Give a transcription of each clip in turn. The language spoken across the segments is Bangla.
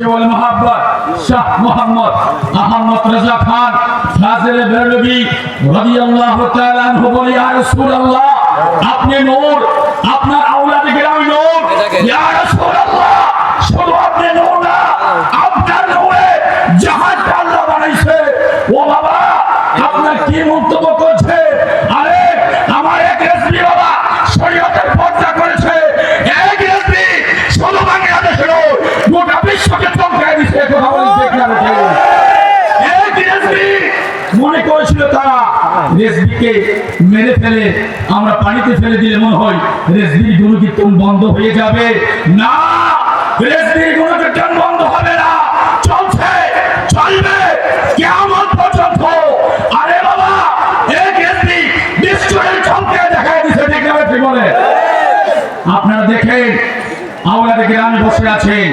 কেবল মোহাম্মদ শাহ মোহাম্মদ আহমদ রাজা খান, ফাজিল বেরলভি রাদিয়াল্লাহু তাআলা আনহু বলি, ইয়া রাসূলুল্লাহ, আপনি নূর, আপনার আওলাদে গ্রামে নূর, ইয়া রাসূলুল্লাহ, শুধু আপনি নূর না, আপনার নূরে জাহাজটা আল্লাহ বানাইছে। ও বাবা, আপনার কি মন্তব্য করেছিল তারা রেসবিকে মেরে ফেলে, আমরা পানিতে ফেলে দিলে মনে হয় রেসবির গুণকীর্তন বন্ধ হয়ে যাবে। না রেসবির গুণকীর্তন বন্ধ হবে না। কেমন দেখে বলে? আপনারা দেখেন আওলাদে গ্রামে বসে আছেন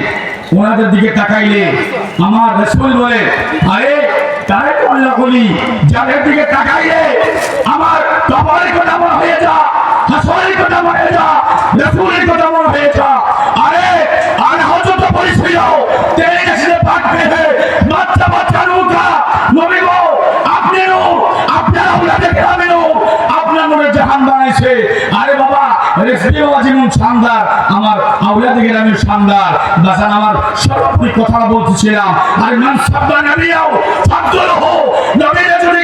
ওনাদের দিকে তাকাইলে আমার রসুল বলে, আরে বলি, যাদের দিকে তাকাইলে আমার কবরের কথা মনে হয়ে যা, হাসরের কথা মনে যা, রসুলের কথা মনে হয়ে যা। আরে আপনার গ্রামে আপনার মনে জাহান বানাইছে। আমার আউলাদে গ্রামের শানদার বাসান আমার সর্বোপরি কথা বলতেছিলাম। আর মান সাব্বা নবিয়াও ফাদল হো, নবীরা যদি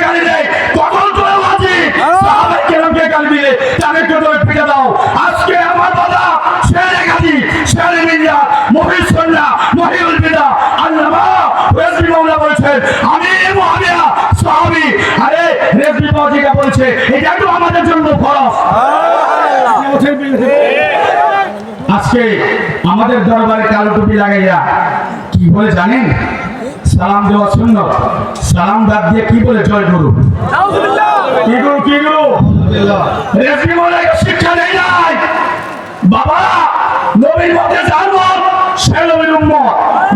আমি মুআবিয়া, সাহাবী। আরে রেসপি বাজিকা বলছে, এটা তো আমাদের জন্য ফরজ। আজকে আমাদের দরবারে কালো টুপি লাগাইয়া। কি বলে জানেন? সালাম দেওয়া শূন্য সালাম দাঁত দিয়ে কি বলে জয় গুরু? কি গুরু কি গুরু? শিক্ষা নেই নাই। বাবা, নবীর মতে জানব সে নবীর উম্মত।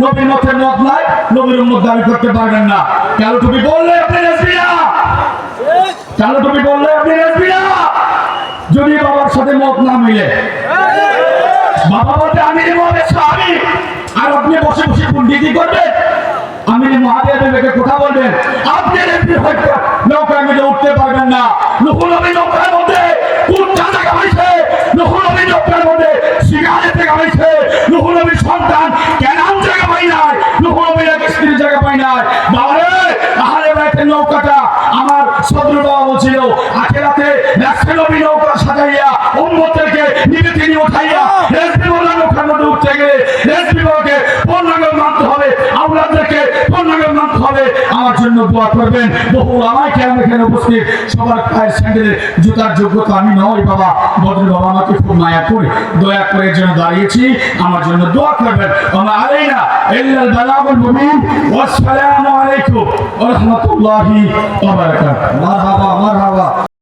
নবীর মতে মত নাই, নবীর উম্মত দাবি করতে পারবেন না। কালো টুপি বললে আপনি রেসমি না কালো টুপি বললে আপনি রেসমি না যদি বাবার সাথে মত না মিলে বাবা বলতে আমি মহাদেব আমি আর আপনি বসে বসে পণ্ডিতি করবেন? আমি মহাদেবের কথা বলবেন। আপনি হয়তো নৌকা মিলে উঠতে পারবেন না। নকুল নবী নৌকার মধ্যে জায়গা পাইছে নকুল নবী নৌকার মধ্যে সিগারেট জায়গা পাইছে নকুল নবীর সন্তান কেনাম জায়গা পাই নাই? নকুল নবীর স্ত্রীর জায়গা পাই নাই। বাবারে আহারে নৌকাটা আমার সদর বাবা বলছিল আখেরাতে নবী নৌকা সাজাইয়া উম্মতদেরকে নিবে উঠাইয়া রেসবি বলা নৌকার মধ্যে উঠতে গেলে রেসবি বাবাকে পূর্ণাঙ্গ মানতে হবে আপনাদেরকে পূর্ণাঙ্গ মানতে হবে। আমার জন্য দোয়া করবেন। বহু আমায় কেন এখানে উপস্থিত। সবার পায়ের স্যান্ডেলের জুতার যোগ্যতা আমি নই বাবা। বদল বাবা আমাকে খুব মায়া করে, দয়া করে জন্য দাঁড়িয়েছি। আমার জন্য দোয়া করবেন। আমার আলাইনা ইল্লাল বালাগুল মুবিন। ওয়াসসালামু আলাইকুম ওয়া রাহমাতুল্লাহি ওয়া বারাকাতুহু। মারহাবা মারহাবা।